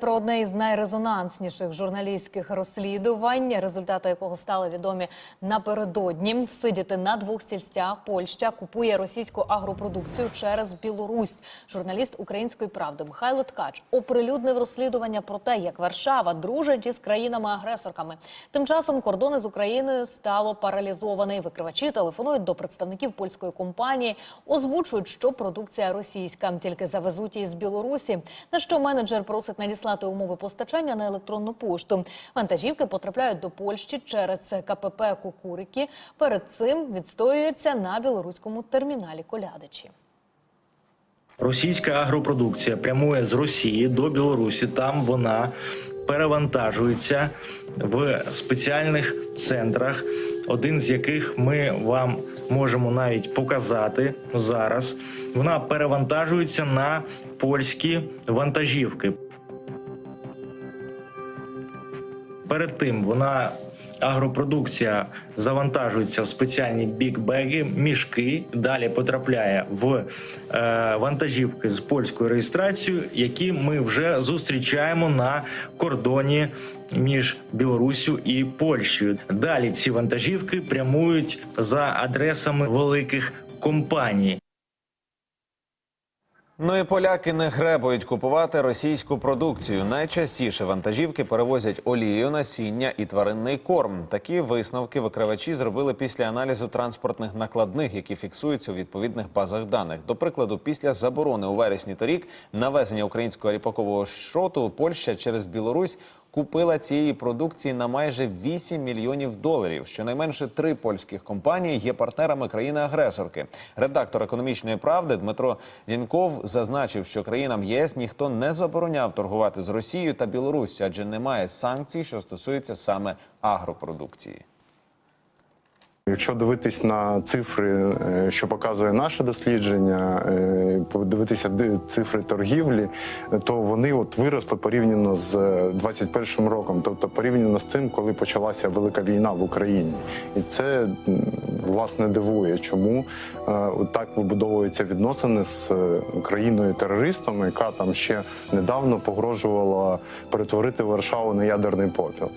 Про одне із найрезонансніших журналістських розслідувань, результати якого стали відомі напередодні. Всидіти на двох сільцях Польща купує російську агропродукцію через Білорусь. Журналіст української правди Михайло Ткач оприлюднив розслідування про те, як Варшава дружить із країнами-агресорками. Тим часом кордони з Україною стало паралізований. Викривачі телефонують до представників польської компанії, озвучують, що продукція російська, тільки завезуть її з Білорусі. На що менеджер просить надіслати умови постачання на електронну пошту. Вантажівки потрапляють до Польщі через КПП Кукурики. Перед цим відстоюється на білоруському терміналі Колядичі. Російська агропродукція прямує з Росії до Білорусі. Там вона перевантажується в спеціальних центрах, один з яких ми вам можемо навіть показати зараз. Вона перевантажується на польські вантажівки. Перед тим вона агропродукція завантажується в спеціальні бікбеги, мішки. Далі потрапляє в е, вантажівки з польською реєстрацією, які ми вже зустрічаємо на кордоні між Білоруссю і Польщею. Далі ці вантажівки прямують за адресами великих компаній. Ну і поляки не гребують купувати російську продукцію. Найчастіше вантажівки перевозять олію, насіння і тваринний корм. Такі висновки викривачі зробили після аналізу транспортних накладних, які фіксуються у відповідних базах даних. До прикладу, після заборони у вересні торік на везення українського ріпакового шроту Польща через Білорусь купила цієї продукції на майже 8 мільйонів доларів. Щонайменше три польських компанії є партнерами країни-агресорки. Редактор економічної правди Дмитро Вінков зазначив, що країнам ЄС ніхто не забороняв торгувати з Росією та Білоруссю, адже немає санкцій, що стосуються саме агропродукції. Якщо дивитись на цифри, е, що показує наше дослідження, е, подивитися цифри торгівлі, е, то вони от виросли порівняно з е, 21 роком, тобто порівняно з тим, коли почалася велика війна в Україні, і це власне дивує, чому е, так вибудовуються відносини з е, країною терористом, яка там ще недавно погрожувала перетворити Варшаву на ядерний попіл.